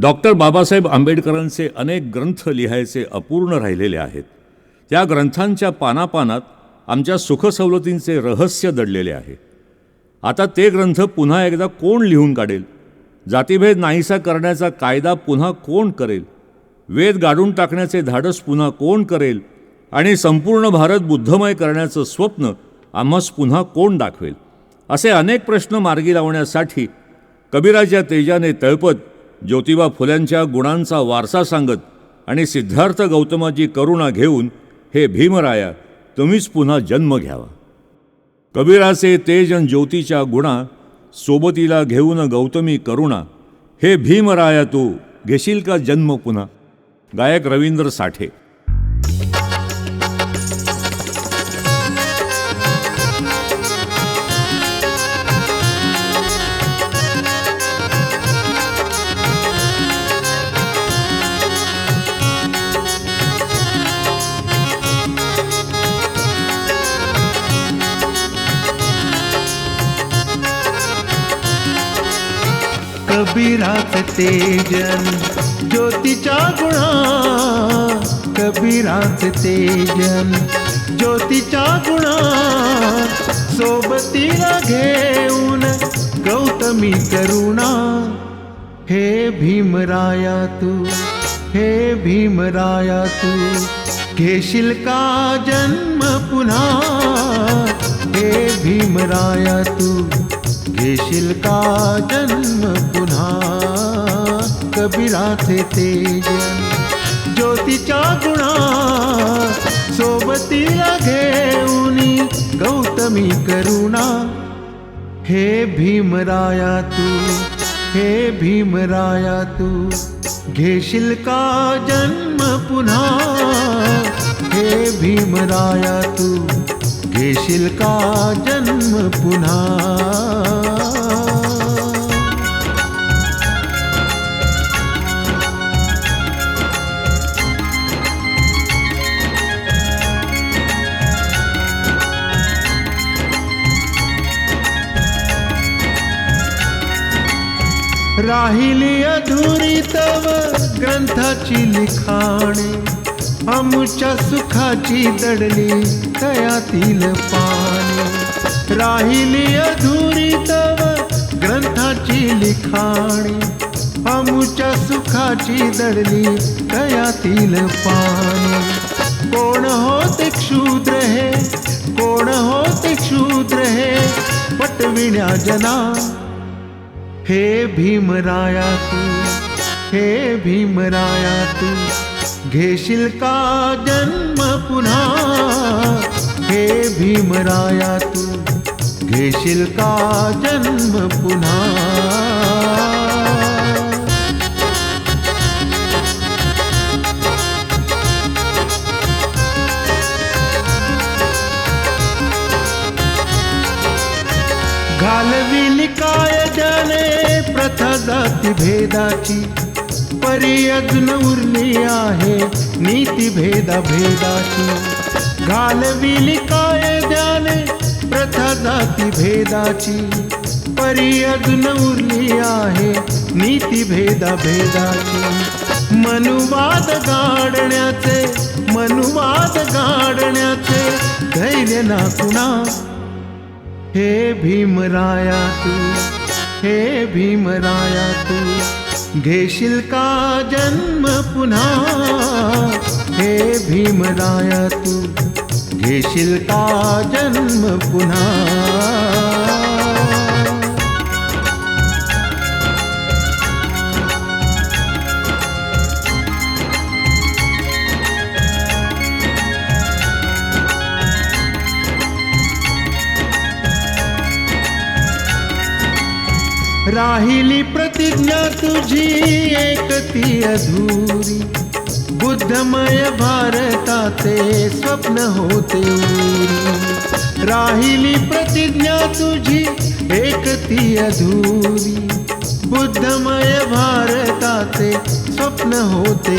Doctor Babasaheb आंबेडकरांचे अनेक ग्रंथ लिहायचे अपूर्ण राहिलेले आहेत. त्या ग्रंथांच्या पानापानात आमच्या सुखसवलतींचे रहस्य दडलेले आहे. आता ते ग्रंथ पुन्हा एकदा कोण लिहून काढेल? जातीभेद नाहीसा करण्याचा कायदा पुन्हा कोण करेल? वेद गाडून टाकण्याचे धाडस पुन्हा कोण करेल? आणि संपूर्ण भारत बुद्धमय करण्याचं स्वप्न आम्हास पुन्हा कोण दाखवेल? असे अनेक प्रश्न मार्गी लावण्यासाठी कबीराच्या तेजाने तळपत ज्योतिबा फुल्यांच्या गुणांचा वारसा सांगत आणि सिद्धार्थ गौतमाची करुणा घेऊन हे भीमराया तुम्हीच पुन्हा जन्म घ्यावा. कबीराचे तेज ज्योतीच्या गुणा सोबतीला घेऊन गौतमी करुणा हे भीमराया तू घेशील का जन्म पुन्हा? गायक रवींद्र साठे कबीराच तेजन ज्योतीच्या गुणा कबीराच तेजन ज्योतीच्या गुणा सोबतीला घेऊन गौतमी करुणा। हे भीमराया तू, हे भीमराया तू घेशील का जन्म पुन्हा हे भीमराया तू घेशील का जन्म पुन्हा कबीराचे तेजन ज्योतीच्या गुणा। सोबतीला घेऊनी गौतमी करुणा। हे भीमराया तू, हे भीमराया तू घेशील का जन्म पुन्हा हे भीमराया तू घेशील का जन्म पुन्हा? राहिली अधुरी तव ग्रंथाची लिखाणे. आमुच्या सुखाची दडली तयातील पाणी. राहिली अधुरी तव ग्रंथाची लिखाणे. आमुच्या सुखाची दडली तयातील पाणी. कोण होते क्षुद्र हे? कोण होते क्षुद्र हे? पटविण्या जना. हे भीमराया तू हे भीमराया तू। घेशील का जन्म पुन्हा हे भीमराया तू घेशील का जन्म पुन्हा घालविली काय जाने प्रथा जाती भेदाची परी अजून उरली आहे. नीती भेदा भेदाची घालविली काय द्याने प्रथा जाती भेदाची. परी अजून उरली आहे. नीती भेदा भेदाची मनुवाद गाडण्याचे मनुवाद गाडण्याचे धैर्य ना कुणा? हे भीमराया तू हे भीमराया तू घेशील का जन्म पुन्हा हे भीमराया तू घेशील का जन्म पुन्हा राहिली प्रतिज्ञा तुझी एक ती अधुरी। बुद्धमय भारताचे स्वप्न होते राहिली प्रतिज्ञा तुझी एक ती अधुरी। बुद्धमय भारताचे स्वप्न होते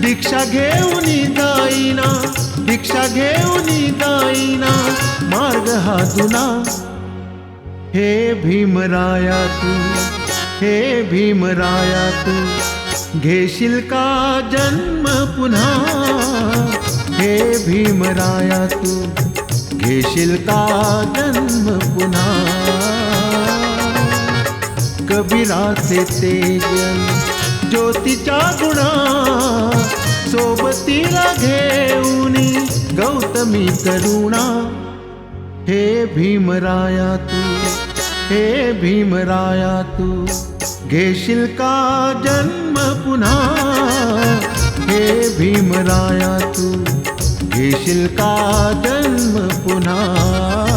दीक्षा घेऊन जाईना, दीक्षा घेऊन जाईना, मार्ग हा तुला हे भीमराया तू, हे भीमराया तू, घेशील का जन्म पुन्हा? हे भीमराया तू, घेशील का जन्म पुन्हा? कबीराचे तेजन ज्योतीच्या गुणा सोबतीला घेऊन गौतमी करुणा हे भीमराया तू, हे भीमराया तू, घेशील का जन्म पुन्हा? हे भीमराया तू, घेशील का जन्म पुन्हा?